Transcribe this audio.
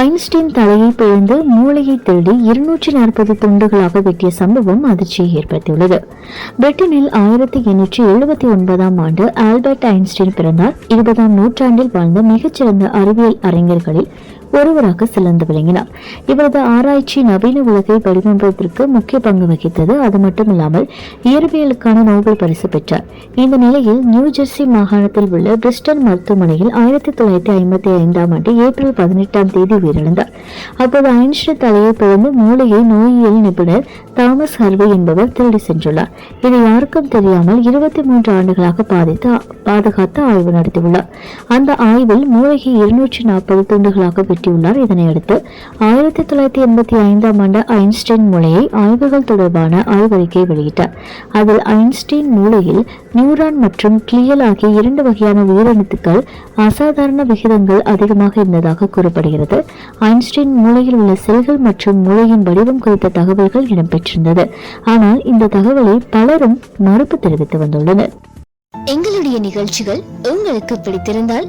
Einstein தலையை பிழந்து மூளையை தேடி இருநூற்றி நாற்பது துண்டுகளாக வெட்டிய சம்பவம் அதிர்ச்சியை ஏற்படுத்தியுள்ளது. பிரிட்டனில் ஆயிரத்தி எண்ணூற்றி எழுபத்தி ஒன்பதாம் ஆண்டு ஆல்பர்ட் ஐன்ஸ்டீன் பிறந்தார். இருபதாம் நூற்றாண்டில் வாழ்ந்த மிகச்சிறந்த அறிவியல் அறிஞர்களில் ஒருவராக சிறந்து விளங்கினார். இவரது ஆராய்ச்சி நவீன உலகை வடிவமைப்பதற்கு முக்கிய பங்கு வகித்தது. அது மட்டுமில்லாமல் இயற்பியலுக்கான நோபல் பரிசு பெற்றார். இந்த நிலையில் நியூ ஜெர்சி மாகாணத்தில் உள்ள பிரிஸ்டல் மருத்துவமனையில் ஆயிரத்தி தொள்ளாயிரத்தி ஐம்பத்தி ஐந்தாம் ஆண்டு ஏப்ரல் பதினெட்டாம் தேதி உயிரிழந்தார். அப்போது ஐன்ஸ்டைன் தலையை பிறந்து மூளையை நோயியல் நிபுணர் தாமஸ் ஹர்வே என்பவர் திருடி சென்றுள்ளார். இது யாருக்கும் தெரியாமல் இருபத்தி மூன்று ஆண்டுகளாக பாதித்து பாதுகாத்து ஆய்வு நடத்தியுள்ளார். அந்த ஆய்வில் மூளையை இருநூற்றி நாற்பது துண்டுகளாக பெற்று வெட்டியுள்ளார் இதனையடுத்து ஆயிரத்தி தொள்ளாயிரத்தி எண்பத்தி ஐந்தாம் ஆண்டு ஐன்ஸ்டைன் மூளையை ஆய்வுகள் தொடர்பான ஆய்வறிக்கை வெளியிட்டார். அதில் ஐன்ஸ்டைன் மூளையில் நியூரான் மற்றும் கிளியல் ஆகிய இரண்டு வகையான உயிரணுத்துக்கள் அசாதாரண விகிதங்கள் அதிகமாக இருந்ததாக கூறப்படுகிறது. ஐன்ஸ்டைன் மூளையில் உள்ள செல்கள் மற்றும் மூளையின் வடிவம் குறித்த தகவல்கள் இடம்பெற்றிருந்தது. ஆனால் இந்த தகவலை பலரும் மறுப்பு தெரிவித்து வந்துள்ளனர். எங்களுடைய நிகழ்ச்சிகள் உங்களுக்கு பிடித்திருந்தால்